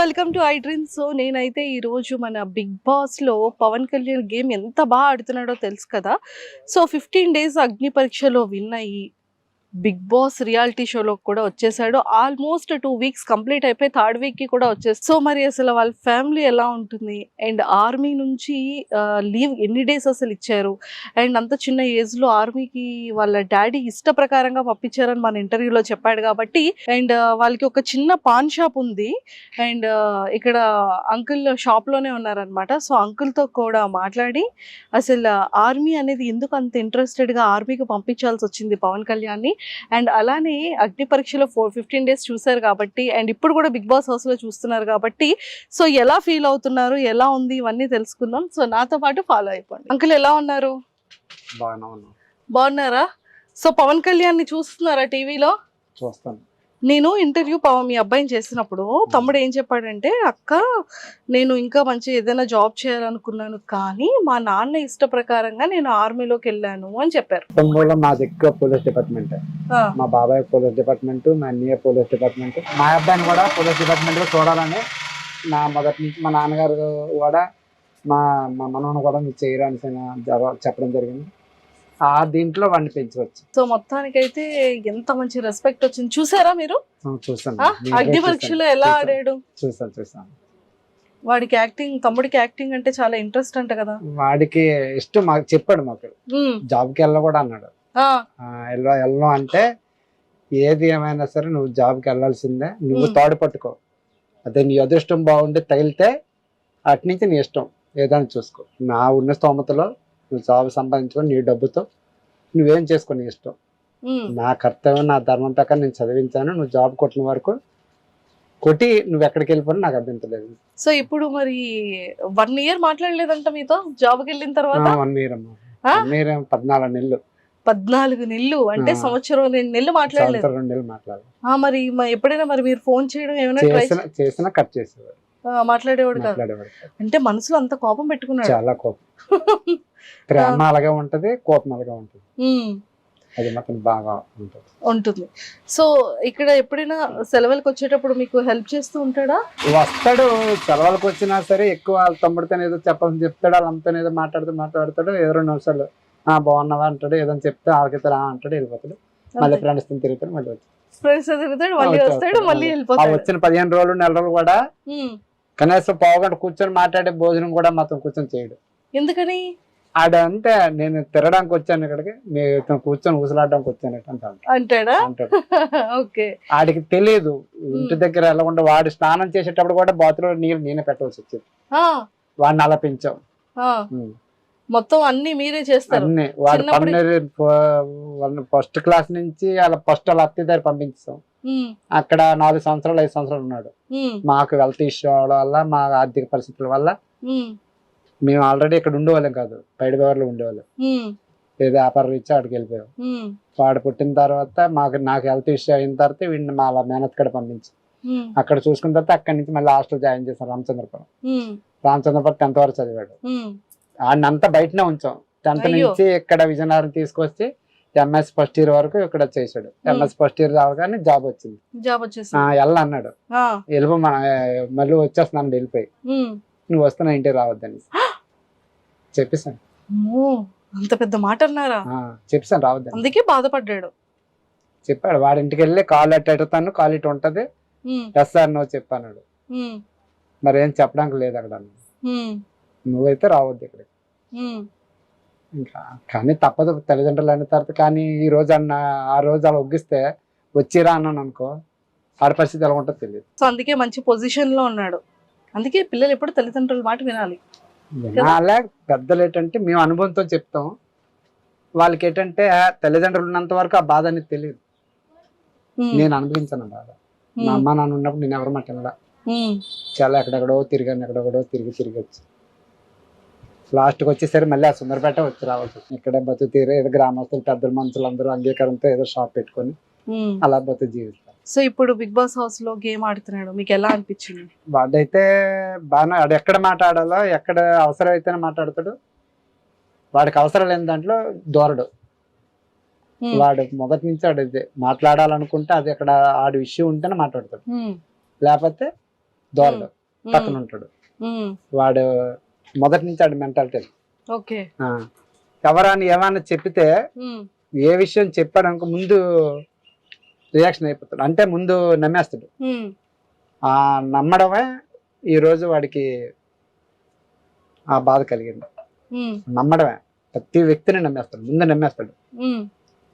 Welcome to I dream so నేనైతే ఈ రోజు మన బిగ్ బాస్లో పవన్ కళ్యాణ్ గేమ్ ఎంత బాగా ఆడుతున్నాడో తెలుసు కదా? సో ఫిఫ్టీన్ డేస్ అగ్ని పరీక్షలో విన్ అయ్యి బిగ్ బాస్ రియాలిటీ షోలో కూడా వచ్చేసాడు. ఆల్మోస్ట్ టూ వీక్స్ కంప్లీట్ అయిపోయి థర్డ్ వీక్కి కూడా వచ్చేసి సో మరి అసలు వాళ్ళ ఫ్యామిలీ ఎలా ఉంటుంది? అండ్ ఆర్మీ నుంచి లీవ్ ఎన్ని డేస్ అసలు ఇచ్చారు? అండ్ అంత చిన్న ఏజ్లో ఆర్మీకి వాళ్ళ డాడీ ఇష్ట ప్రకారంగా పంపించారని మన ఇంటర్వ్యూలో చెప్పాడు కాబట్టి అండ్ వాళ్ళకి ఒక చిన్న పాన్ షాప్ ఉంది. అండ్ ఇక్కడ అంకుల్ షాప్లోనే ఉన్నారనమాట సో అంకుల్తో కూడా మాట్లాడి అసలు ఆర్మీ అనేది ఎందుకు అంత ఇంట్రెస్టెడ్గా ఆర్మీకి పంపించాల్సి వచ్చింది పవన్ కళ్యాణ్ని? అండ్ అలానే అగ్ని పరీక్షలో ఫోర్ ఫిఫ్టీన్ డేస్ చూసారు కాబట్టి అండ్ ఇప్పుడు కూడా బిగ్ బాస్ హౌస్లో చూస్తున్నారు కాబట్టి సో ఎలా ఫీల్ అవుతున్నారు ఎలా ఉంది ఇవన్నీ తెలుసుకుందాం. సో నాతో పాటు ఫాలో అయిపోండి. అంకుల్ ఎలా ఉన్నారు? బాగానే ఉన్నాం. బాగున్నారా? సో పవన్ కళ్యాణ్ని చూస్తున్నారా టీవీలో? చూస్తాను. నేను ఇంటర్వ్యూ పవన్ మీ అబ్బాయిని చేసినప్పుడు తమ్ముడు ఏం చెప్పాడంటే అక్క నేను ఇంకా మంచి ఏదైనా జాబ్ చేయాలనుకున్నాను కానీ మా నాన్న ఇష్ట ప్రకారంగా నేను ఆర్మీలోకి వెళ్ళాను అని చెప్పారు. మాది ఎక్కువ పోలీస్ డిపార్ట్మెంట్. మా బాబాయ్ పోలీస్ డిపార్ట్మెంట్ మా అన్నయ్య పోలీస్ డిపార్ట్మెంట్. మా అబ్బాయిని కూడా పోలీస్ డిపార్ట్మెంట్లో చూడాలని నా మొదటి నుంచి మా నాన్నగారు కూడా మా మా మనవను కూడా మీరు చేయరు అని జవ- చెప్పడం జరిగింది. ఆ దీంట్లో వాడిని పెంచవచ్చు. సో మొత్తానికైతే ఎంత మంచి రెస్పెక్ట్ వచ్చింది. చూసారా మీరు? నేను అగ్ని. పరీక్షలో ఎలా. ఆడాడు? చూస్తాను చూస్తాను వాడికి యాక్టింగ్ తమ్ముడికి యాక్టింగ్ అంటే చాలా ఇంట్రెస్ట్ అంట కదా. వాడికి ఇష్టం మాకు చెప్పాడు మాకు. ఉమ్, జాబ్కి వెళ్ళ కూడా అన్నాడు. వెళ్ళ వెళ్ళను అంటే ఏది ఏమైనా సరే నువ్వు జాబ్కి వెళ్ళాల్సిందే. నువ్వు. తాడు పట్టుకో. అదే నీ అదృష్టం బాగుండి తగిలితే అటు నుంచి నీ ఇష్టం. ఏదైనా చూసుకో. నా ఉన్న స్తోమతలో నువ్వు జాబ్ సంపాదించుకొని నీ డబ్బుతో నువ్వేం చేసుకో నీ ఇష్టం? నా కర్తవ్యం నా ధర్మం ప్రకారం నేను చదివించాను నువ్వు జాబ్ కొట్టిన వరకు కొట్టి నువ్వు ఎక్కడికి వెళ్ళిపోయినా నాకు అభ్యంతరం లేదు. సో ఇప్పుడు మరి వన్ ఇయర్ మాట్లాడలేదంట మీతో? జాబ్కి వెళ్ళిన తర్వాత? వన్ ఇయర్ అమ్మా? వన్ ఇయర్ పద్నాలుగు నెలలు. పద్నాలుగు నెలలు? అంటే. సంవత్సరం రెండు నెలలు మాట్లాడలేదు. రెండు నెలలు మాట్లాడాలి ఆ, మరి ఎప్పుడైనా మరి మీరు ఫోన్ చేయడం ఏమైనా చేసిన కట్ చేసేవాడు. మాట్లాడేవాడు కాదు. అంటే మనసులో అంత కోపం పెట్టుకున్నాడు. చాలా కోపం. ప్రేమ అలాగే ఉంటది కోపం అలాగే ఉంటది. అది మాత్రం బాగా ఉంటది. ఉంటుంది. సో ఇక్కడ ఎప్పుడైనా సెలవులకు వచ్చేటప్పుడు మీకు హెల్ప్ చేస్తూ ఉంటాడా? వస్తాడు. సెలవులకు వచ్చినా సరే ఎక్కువ వాళ్ళ తమ్ముడితో ఏదో చెప్పాలని చెప్తాడు వాళ్ళ అమ్మతో ఏదో మాట్లాడుతూ మాట్లాడతాడు. ఏదో రెండు నిమిషాలు ఆ బాగున్నావా? అంటాడు. ఏదో చెప్తే వాళ్ళకి రా అంటాడు వెళ్ళిపోతాడు. మళ్ళీ ఫ్రెండ్స్ తిరుగుతాడు మళ్ళీ ఫ్రెండ్స్ తిరుగుతాడు మళ్ళీ వస్తాడు. మళ్ళీ వెళ్ళిపోతాడు. వచ్చిన పదిహేను రోజులు నెల రోజులు కూడా కనీసం పావుగంట కూర్చొని మాట్లాడే భోజనం కూడా మాత్రం కూర్చొని చేయడు. ఎందుకని? ఆడ అంటే నేను తిరగడానికి వచ్చాను ఇక్కడికి. నేను ఇతను కూర్చొని ఊసలాడడానికి వచ్చాను అంటాడు అంటాడా. ఓకే. ఆడికి తెలియదు ఇంటి దగ్గర వెళ్ళకుండా వాడు స్నానం చేసేటప్పుడు కూడా బాతులో నీళ్ళు నేనే పెట్టవలసి వచ్చింది. వాడిని అలా పెంచాం. మొత్తం అన్ని మీరే చేస్తారు. అన్ని. వాడు పన్నెండు ఫస్ట్ క్లాస్ నుంచి అలా ఫస్ట్ వాళ్ళ అత్త దగ్గర పంపించాం అక్కడ నాలుగు సంవత్సరాలు ఐదు సంవత్సరాలు ఉన్నాడు. మాకు వెల్త్ ఇష్యూ అవడం వల్ల మా ఆర్థిక పరిస్థితుల వల్ల మేము ఆల్రెడీ ఇక్కడ ఉండేవాళ్ళం కాదు. బయట బేవర్లో ఉండేవాళ్ళం. ఏదో వ్యాపారం ఇచ్చి అక్కడికి వెళ్ళిపోయాం. వాడు పుట్టిన తర్వాత మాకు నాకు హెల్త్ ఇష్యూ అయిన తర్వాత వీడిని మా మేనత్ కడ పంపించి. అక్కడ చూసుకున్న తర్వాత అక్కడి నుంచి మళ్ళీ హాస్టల్ జాయిన్ చేశాం రామచంద్రపురం. రామచంద్రపురం టెన్త్ వరకు చదివాడు. అంతా బయటనే ఉంచాం. టెన్త్. నుంచి ఇక్కడ విజయనగరం తీసుకొచ్చి ఎంఎస్ ఫస్ట్ ఇయర్ వరకు ఇక్కడ చేశాడు. ఎంఎస్ ఫస్ట్ ఇయర్ రావగానే జాబ్ వచ్చింది. జాబ్ ఆ, వచ్చేసింది వెళ్ళ అన్నాడు వెళ్ళిపో మళ్ళీ వచ్చేస్తున్నాను వెళ్ళిపోయి. నువ్వు వస్తున్నా ఇంటికి రావద్దని చెప్పేసాను అంత పెద్ద మాట అన్నారా ఆ, చెప్పేసాను రావద్దని. అందుకే బాధపడ్డాడు. చెప్పాడు వాడి ఇంటికి వెళ్ళి కాల్ అట్టు ఎడతాను కాల్ ఇటు ఉంటది. ఉమ్, ఎస్ సార్ నువ్వు చెప్పాడు ఉమ్, మరి ఏం చెప్పడానికి లేదు అక్కడ నువ్వైతే రావద్దు ఇక్కడ. ఇంకా కానీ తప్పదు తల్లిదండ్రులు అన్న తర్వాత కానీ ఈ రోజు అన్న ఆ రోజు అలా ఒగ్గిస్తే వచ్చిరా అన్నాను అనుకో ఆడ పరిస్థితి ఎలా ఉంటుందో తెలియదు. సో అందుకే మంచి పొజిషన్లో ఉన్నాడు. అందుకే పిల్లలు ఎప్పుడు తల్లిదండ్రుల మాట వినాలి. అలా పెద్దలు ఏంటంటే మేము అనుభవంతో చెప్తాం. వాళ్ళకి ఏంటంటే తల్లిదండ్రులు ఉన్నంత వరకు ఆ బాధ అనేది తెలియదు. నేను అనుభవించాను బాధ. మా అమ్మ నాన్న ఉన్నప్పుడు నేను ఎవరి మాట వినలా. ఉమ్, చాలా ఎక్కడెక్కడో తిరిగాను ఎక్కడెక్కడో తిరిగి తిరిగి వచ్చి. లాస్ట్కి వచ్చేసరి మళ్ళీ ఆ సుందరపేట వచ్చి రావాల్సి వచ్చింది. ఇక్కడే బతు తీరు ఏదో గ్రామస్తులు పెద్దల మనుషులు అందరూ అంగీకారంతో ఏదో షాప్ పెట్టుకొని. అలా బతు జీవిస్తాం సో ఇప్పుడు బిగ్ బాస్ హౌస్లో గేమ్ ఆడుతున్నాడు. మీకు ఎలా అనిపించింది? వాడైతే బాగా వాడు ఎక్కడ మాట్లాడాలో ఎక్కడ అవసరం అయితేనే మాట్లాడతాడు. వాడికి అవసరం లేని దాంట్లో దూరడు. వాడు మొదటి నుంచి వాడు ఇదే. మాట్లాడాలనుకుంటే అది అక్కడ ఆడి విషయం ఉంటేనే మాట్లాడతాడు. లేకపోతే దోరడు. పక్కన ఉంటాడు. వాడు మొదటి నుంచి ఆడు మెంటాలిటీ ఓకే. ఎవరని ఏమన్నా చెప్పితే ఏ విషయం చెప్పాడు అనుకో ముందు రియాక్షన్ అయిపోతాడు. అంటే ముందు నమ్మేస్తాడు. ఆ నమ్మడమే ఈ రోజు వాడికి ఆ బాధ కలిగింది. నమ్మడమే. ప్రతి వ్యక్తిని నమ్మేస్తాడు. ముందు నమ్మేస్తాడు.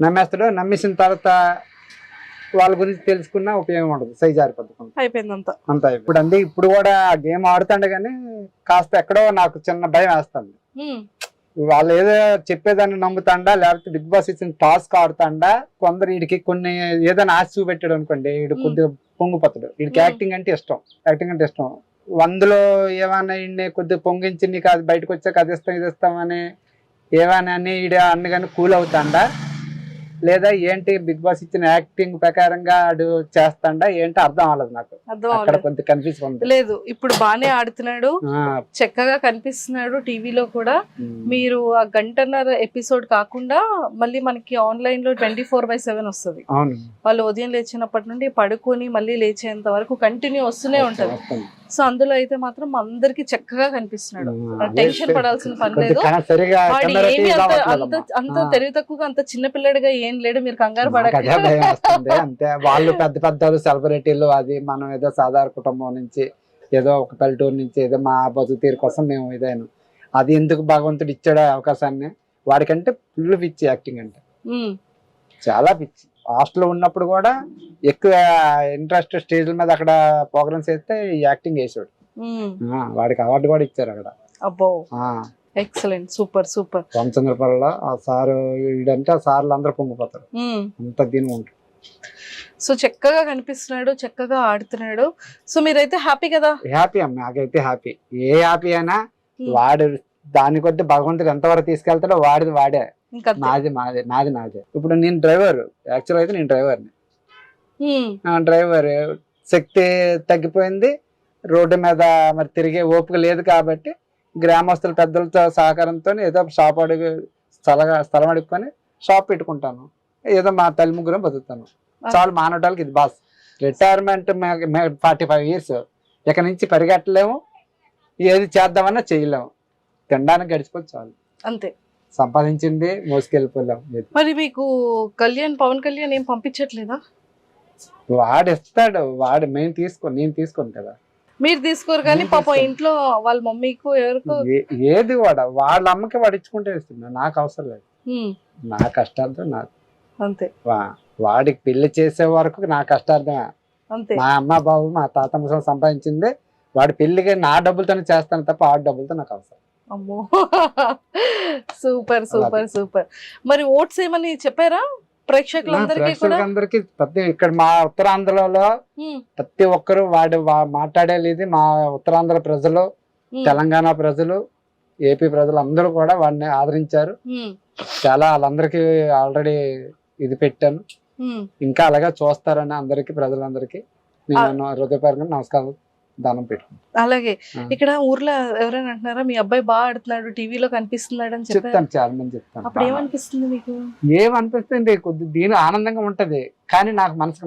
నమ్మేస్తాడు. నమ్మేసిన తర్వాత వాళ్ళ గురించి తెలుసుకున్నా ఉపయోగం ఉండదు. సై జారిపోద్ది కొంత. అయిపోయిందంతా అంత. ఇప్పుడు అంది ఇప్పుడు కూడా గేమ్ ఆడుతాండే కానీ కాస్త ఎక్కడో నాకు చిన్న భయం వేస్తుంది. వాళ్ళు ఏదో చెప్పేదాన్ని నమ్ముతాండా లేకపోతే బిగ్ బాస్ ఇచ్చిన టాస్క్ ఆడుతాండా కొందరు వీడికి కొన్ని ఏదైనా ఆశ చూపెట్టాడు అనుకోండి వీడు. కొద్దిగా పొంగిపోతాడు వీడికి. యాక్టింగ్ అంటే ఇష్టం యాక్టింగ్ అంటే ఇష్టం వందలో ఏమన్నా ఈయన్ని కొద్దిగా పొంగించి నీకు అది బయటకు వచ్చాక అది ఇస్తాం ఇది ఇస్తామని ఏమని అని ఈడ అన్ని కానీ కూల్ అవుతాండా లేదా ఏంటి బిగ్ బాస్ ఇచ్చిన యాక్టింగ్ ప్రకారంగా ఆడు చేస్తాండా ఏంటి అర్థం అవ్వలేదు నాకు. అర్థం అక్కడ అవ్వలేదు. కొంత కన్ఫ్యూజ్ ఉంది. లేదు ఇప్పుడు బానే ఆడుతున్నాడు. చక్కగా కనిపిస్తున్నాడు టీవీలో కూడా. మీరు ఆ గంటన్నర ఎపిసోడ్ కాకుండా మళ్ళీ మనకి ఆన్లైన్లో ట్వంటీ ఫోర్ బై సెవెన్ వస్తుంది. వాళ్ళు ఉదయం లేచినప్పటి నుండి పడుకొని మళ్ళీ లేచేంత వరకు కంటిన్యూ వస్తూనే ఉంటది. సో అందులో అయితే మాత్రం అందరికి చక్కగా కనిపిస్తున్నాడు. టెన్షన్ పడాల్సిన పని లేదు. ఏమి అంత అంత. తెలివి తక్కువగా అంత చిన్న పిల్లడిగా ఏం లేడు. మీరు కంగారు నాకు పడక అదే భయం వేస్తుంది. అంతే. వాళ్ళు పెద్ద పెద్ద సెలబ్రిటీలు అది మనం ఏదో సాధారణ కుటుంబం నుంచి ఏదో ఒక పల్లెటూరు నుంచి ఏదో మా బతుకు తీరు కోసం మేము ఇదాను. అది ఎందుకు భగవంతుడు ఇచ్చాడు అవకాశాన్ని వాడికంటే ఫుల్ పిచ్చి యాక్టింగ్ అంటే. చాలా పిచ్చి. హాస్టల్లో ఉన్నప్పుడు కూడా ఎక్కువ ఇంట్రెస్ట్ స్టేజ్ల మీద అక్కడ ప్రోగ్రామ్స్ వేస్తే యాక్టింగ్ వేసాడు వాడికి అవార్డు కూడా ఇచ్చారు అక్కడ. అబ్బో. ఎక్సలెంట్. Super super. రామచంద్రపల్లిలో ఆ సారు వీడంటే ఆ సార్లు అందరూ పొంగిపోతారు. అంత దీని ఉంటుంది. సో చక్కగా కనిపిస్తున్నాడు చక్కగా ఆడుతున్నాడు. సో మీరైతే హ్యాపీ కదా? హ్యాపీ అమ్మ నాకైతే హ్యాపీ. ఏ హ్యాపీ అయినా. వాడు దాని కొద్ది భగవంతుడు ఎంతవరకు తీసుకెళ్తాడో వాడిది వాడే. నాది మాదే నాది నాదే. ఇప్పుడు నేను డ్రైవర్ యాక్చువల్ అయితే నేను డ్రైవర్ని డ్రైవర్ శక్తి తగ్గిపోయింది. రోడ్డు మీద మరి తిరిగే ఓపిక లేదు కాబట్టి గ్రామస్తుల పెద్దలతో సహకారంతో ఏదో షాప్ అడుగు స్థల స్థలం అడుక్కొని షాప్ పెట్టుకుంటాను. ఏదో మా తల్లి ముగ్గురం బతుకుతాను. చాలు మానవటాలకి ఇది boss retirement forty five years ఇక నుంచి పరిగెట్టలేము. ఏది చేద్దామన్నా చేయలేము. తినడానికి గడిచిపోతే చాలు. అంతే. సంపాదించింది మోసుకెళ్ళిపోలేము ఇది. మరి మీకు కళ్యాణ్ పవన్ కళ్యాణ్ ఏం పంపించట్లేదా? వాడు ఇస్తాడు వాడు మేము తీసుకో నేను తీసుకోను కదా. మీరు తీసుకోరు కానీ పాపం. ఇంట్లో వాళ్ళ మమ్మీకు ఎవరికో ఏది వాడ వాళ్ళ అమ్మకి వాడు ఇచ్చుకుంటే ఇస్తున్నా నాకు అవసరం లేదు. నా కష్టాలతో నాకు అంతే. వాడికి పెళ్ళి చేసే వరకు నా కష్టార్థమే. అంతే. మా అమ్మ బాబు మా తాతమ్మ సొంతం సంపాదించింది. వాడి పెళ్ళికి నా డబ్బులతోనే చేస్తాను తప్ప ఆ డబ్బులతో నాకు అవసరం. అమ్మో. Super super super. మరి ఓట్స్ ఏమని చెప్పారా? ప్రేక్షకులందరికీ కూడా? ప్రతి ఇక్కడ మా ఉత్తరాంధ్రలో ప్రతి ఒక్కరు వాడు మాట్లాడేది మా ఉత్తరాంధ్ర ప్రజలు తెలంగాణ ప్రజలు ఏపీ ప్రజలు అందరూ కూడా వాడిని ఆదరించారు. చాలా వాళ్ళందరికీ ఆల్రెడీ ఇది పెట్టాను. ఇంకా అలాగే చూస్తారని అందరికి ప్రజలందరికీ. నేను హృదయపరంగా నమస్కారం. దానం పెట్టుకుంటాను అలాగే. ఇక్కడ ఊర్లో ఎవరైనా అంటున్నారా మీ అబ్బాయి బాగా ఆడుతున్నాడు టీవీలో కనిపిస్తున్నాడు అని చెప్తాను చాలా మంది అప్పుడు చెప్తాను ఏమనిపిస్తుంది మీకు? ఏమనిపిస్తుంది? కొద్ది దీని ఆనందంగా ఉంటది. కానీ నాకు మనసు